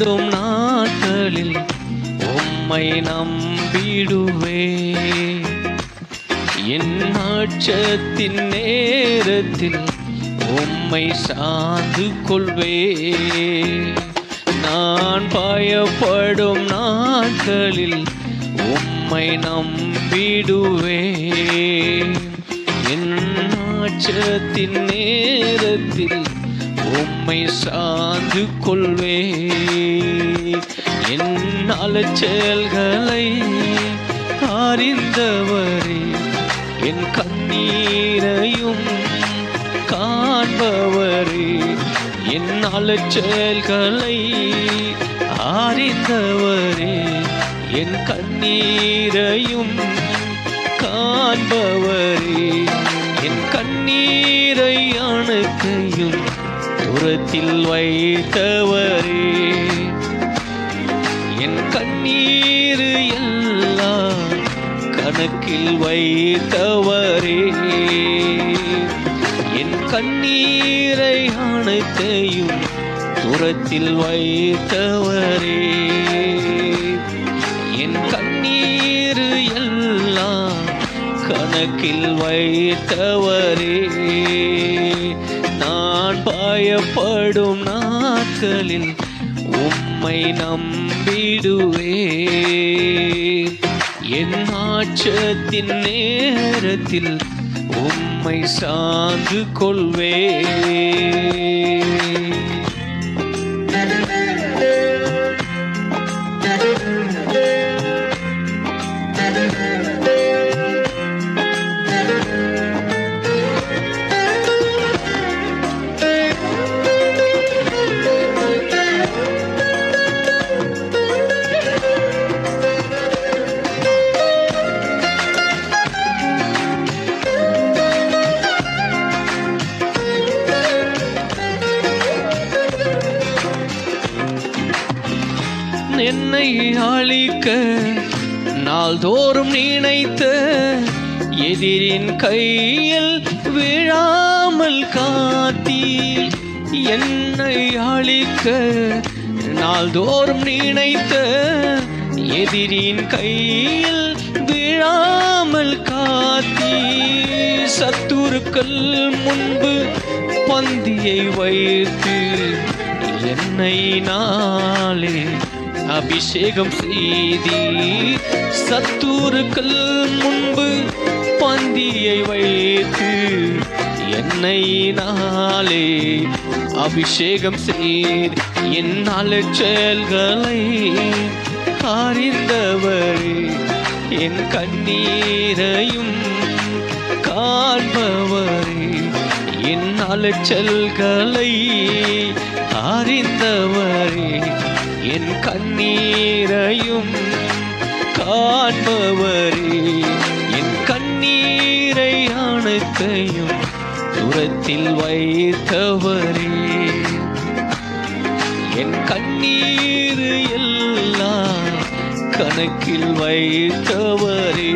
பயப்படும் நாட்களில் உம்மை நம்பிடுவே என் நாட்சத்தின் நேரத்தில் உம்மை சார்ந்து கொள்வே நான் பயப்படும் நாட்களில் உம்மை நம்பிடுவே என் நாட்சத்தின் நேரத்தில் உம்மை சார்ந்து கொள்வே என் அலைச்சல்களை அறிந்தவரே என் கண்ணீரையும் காண்பவரே என் அலைச்சல்களை அறிந்தவரே என் கண்ணீரையும் காண்பவரே என் கண்ணீரை அணுக்கையும் தூரத்தில் வைத்தவரே என் கண்ணீர் எல்லாம் கணக்கில் வைத்தவரே. என் கண்ணீரை அனைத்தையும் தூரத்தில் வைத்தவரே. என் கண்ணீர் எல்லாம் கணக்கில் வைத்தவரே. பயப்படும் நாட்களில் உம்மை நம்பிடுவே. என் ஆச்சத்தின் நேரத்தில் உம்மை சார்ந்து கொள்வே. என்னை அழிக்க நாள்தோறும் நினைத்த எதிரின் கையில் விழாமல் காத்தி என்னை அழிக்க நாள்தோறும் நினைத்த எதிரின் கையில் விழாமல் காத்தி சத்துருக்கள் முன்பு பந்தியை வைத்து என்னை நாளே அபிஷேகம் செய்தி. சத்தூருக்கள் முன்பு பந்தியை வைத்து என்னை நாளே அபிஷேகம் செய்து என்னால் செயல்களை அறிந்தவரே என் கண்ணீரையும் காண்பவரே என் அலைச்சல்களை அறிந்தவரே என் கண்ணீரையும் காண்பவரே என் கண்ணீரை அனைத்தையும் தூரத்தில் வைத்தவரே. என் கண்ணீர் எல்லாம் கணக்கில் வைத்தவரே.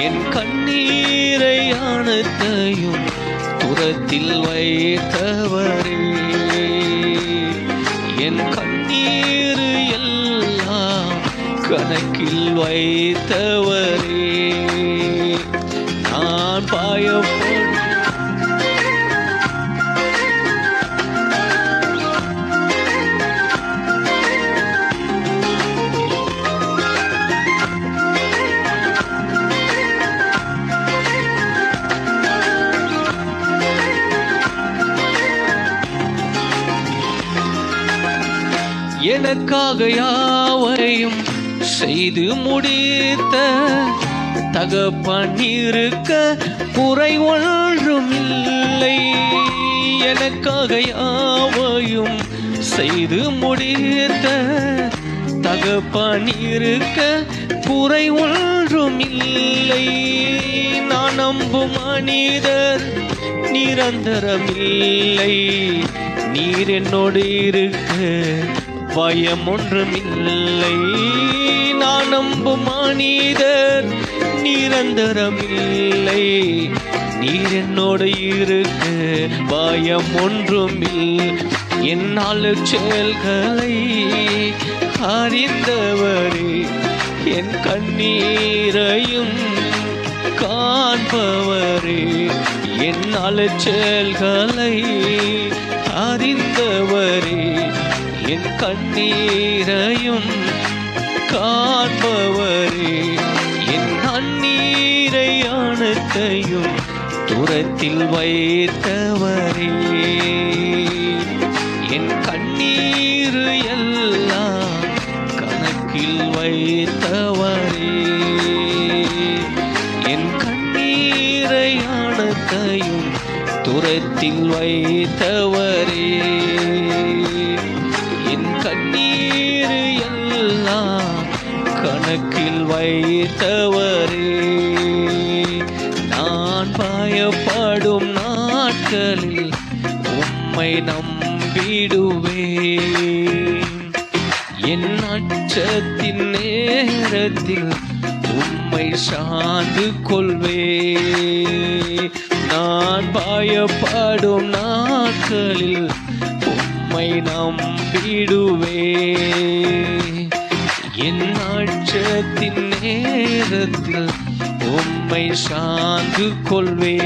என் கண்ணீரை அனைத்தையும் புறத்தில் வைத்தவரே. என் கண்ணீர் எல்லாம் கணக்கில் வைத்தவரே. நான் பயப்படும் எனக்காக யாவையும் செய்து முடித்த தகப்பன் இருக்க குறை ஒன்றும் இல்லை. எனக்காக யாவையும் செய்து முடித்த தகப்பன் இருக்க குறை ஒன்றும் இல்லை. நான் நம்பும் மனிதர் நிரந்தரம் இல்லை நீர் என்னோடு இருக்க பயம் ஒன்றுமில்லை நான் நம்பும் மனிதர் நிரந்தரமில்லை. நீர் என்னோடு இருக்க பயம் ஒன்றும் என்னால் என் செயல்களை அறிந்தவரே. என் கண்ணீரையும் காண்பவரே. என் அலைச்சல்களை அறிந்தவரே. என் கண்ணீரையும் காண்பவரே என் அந்நீரை அனைத்தையும் தூரத்தில் வைத்தவரே. என் கண்ணீர் எல்லாம் கணக்கில் வைத்தவரே. என் கண்ணீரை அனைத்தையும் துரத்தில் வைத்தவரே. கண்ணீர் எல்லாம் கணக்கில் வைத்தவரே. நான் பயப்படும் நாட்களில் உம்மை நம்பிடுவேன். என் அச்சத்தின் நேரத்தில் உம்மை சார்ந்து கொள்வே நான் பயப்படும் நாட்களில் உம்மை நம்பிடுவே. என் ஆட்சத்தின் நேரத்தில் உம்மை சார்ந்து கொள்வே